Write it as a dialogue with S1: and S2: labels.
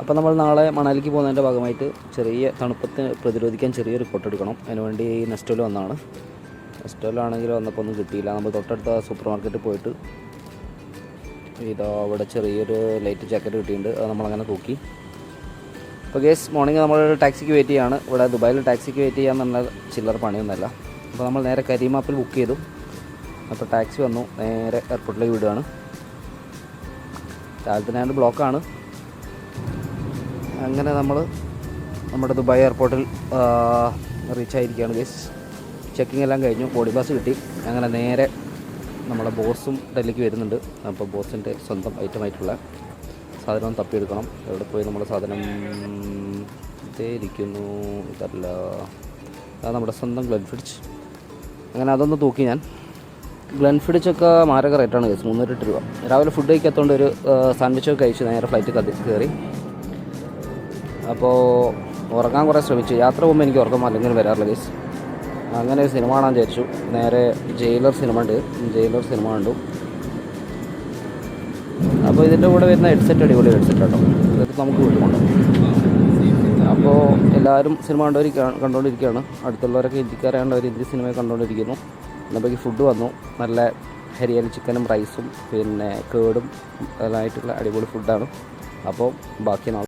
S1: അപ്പോൾ നമ്മൾ നാളെ മണാലിക്ക് പോകുന്നതിന്റെ ഭാഗമായിട്ട് ചെറിയ തണുപ്പത്തിന് പ്രതിരോധിക്കാൻ ചെറിയൊരു റിപ്പോർട്ട് എടുക്കണം. അതിനുവേണ്ടി നെസ്റ്റോയിൽ വന്നതാണ് നെസ്റ്റോയിലാണെങ്കിൽ വന്നപ്പോൾ ഒന്നും കിട്ടിയില്ല. നമ്മൾ തൊട്ടടുത്ത സൂപ്പർ മാർക്കറ്റിൽ പോയിട്ട് ഇതാ അവിടെ ചെറിയൊരു ലൈറ്റ് ജാക്കറ്റ് കിട്ടിയിട്ടുണ്ട്. അത് നമ്മളങ്ങനെ തൂക്കി. അപ്പോൾ ഗേസ് മോർണിംഗ് നമ്മൾ ടാക്സിക്ക് വെയിറ്റ് ചെയ്യാണ്. ഇവിടെ ദുബായിൽ ടാക്സിക്ക് വെയിറ്റ് ചെയ്യാൻ നല്ല ചില്ലറ പണിയൊന്നുമല്ല. അപ്പോൾ നമ്മൾ നേരെ കരീമാപ്പിൽ ബുക്ക് ചെയ്തു. അപ്പോൾ ടാക്സി വന്നു. നേരെ എയർപോർട്ടിലേക്ക് വിടുകയാണ്. രാവിലെ തന്നെ ബ്ലോക്കാണ് അങ്ങനെ നമ്മൾ നമ്മുടെ ദുബായ് എയർപോർട്ടിൽ റീച്ച് ആയിരിക്കുകയാണ് ഗൈസ് ചെക്കിംഗ് എല്ലാം കഴിഞ്ഞു. ബോഡി പാസ് കിട്ടി. അങ്ങനെ നേരെ നമ്മുടെ ബോസും ഡൽഹിക്ക് വരുന്നുണ്ട്. അപ്പോൾ ബോസിന്റെ സ്വന്തം ഐറ്റമായിട്ടുള്ള സാധനം തപ്പിയെടുക്കണം. എവിടെ പോയി നമ്മുടെ സാധനം? ഇതേ ഇരിക്കുന്നു. ഇതല്ല. അത് നമ്മുടെ സ്വന്തം ഗ്ലൻഫിഡിച്ച് അങ്ങനെ അതൊന്ന് തൂക്കി ഞാൻ. ഗ്ലൻഫിഡിച്ചൊക്കെ മാരക റേറ്റാണ് കേസ് മുന്നൂറ്റെട്ട് രൂപ. രാവിലെ ഫുഡ് കഴിക്കാത്തതുകൊണ്ട് ഒരു സാൻഡ്വിച്ചൊക്കെ കഴിച്ച് നേരെ ഫ്ലൈറ്റ് കയറി. അപ്പോൾ ഉറങ്ങാൻ കുറേ ശ്രമിച്ചു. യാത്ര പോകുമ്പോൾ എനിക്ക് ഉറക്കം അല്ലെങ്കിൽ വരാറില്ല ഗൈസ് അങ്ങനെ ഒരു സിനിമ കാണാൻ വിചാരിച്ചു. നേരെ ജയിലർ സിനിമ ഉണ്ട്. ജയിലർ സിനിമ കണ്ടു. അപ്പോൾ ഇതിന്റെ കൂടെ വരുന്ന ഹെഡ്സെറ്റ് അടിപൊളി ഹെഡ്സെറ്റ് കേട്ടോ ഇതൊക്കെ നമുക്ക് വീട്ടിൽ അപ്പോൾ എല്ലാവരും സിനിമ കണ്ടുകൊണ്ടിരിക്കുകയാണ് കണ്ടുകൊണ്ടിരിക്കുകയാണ് അടുത്തുള്ളവരൊക്കെ അവർ ഹിന്ദി സിനിമ കണ്ടുകൊണ്ടിരിക്കുന്നു എന്നപ്പോൾ ഫുഡ് വന്നു. നല്ല ഹരിയാലി ചിക്കനും റൈസും പിന്നെ കേടും അതായിട്ടുള്ള അടിപൊളി ഫുഡാണ് അപ്പോൾ ബാക്കി നാളെ